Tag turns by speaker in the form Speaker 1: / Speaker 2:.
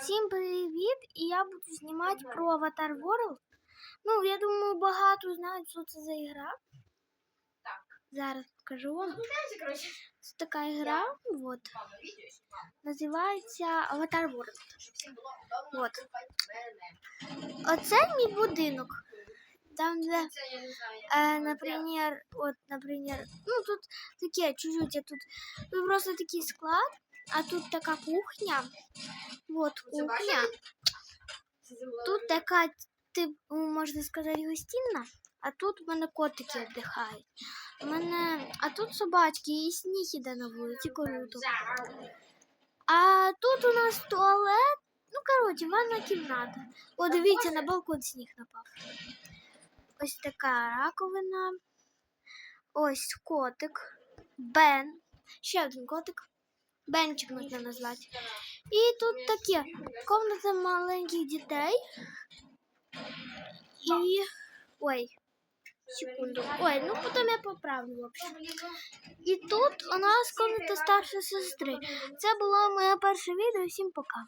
Speaker 1: Всім привіт! І я буду знімати про Avatar World. Ну, я думаю, багато знають, що це за ігра.
Speaker 2: Так.
Speaker 1: Зараз покажу вам. Це така ігра, от,
Speaker 2: мама видео снимала,
Speaker 1: називається Avatar World. Вот. Оце мій будинок. Там, де,
Speaker 2: я
Speaker 1: е, наприклад, от, наприклад, ну тут таке чуть-чуть, тут, тут просто такий склад, а тут така кухня. От
Speaker 2: Ви це
Speaker 1: кухня. Тут така, типу, можна сказати, гостинна, а тут в мене котики віддихають. Мене, а тут собачки і сніг іде на вулиці, круто. А тут у нас туалет, ну коротше, ванна кімната. О, дивіться, на балкон сніг напав. Ось така раковина. Ось котик. Бен. Ще один котик. Бенчик можна назвати. І тут таке комната маленьких дітей. І. Ой, секунду. Ой, ну потім я поправлю взагалі. І тут у нас комната старшої сестри. Це було моє перше відео. Всім пока.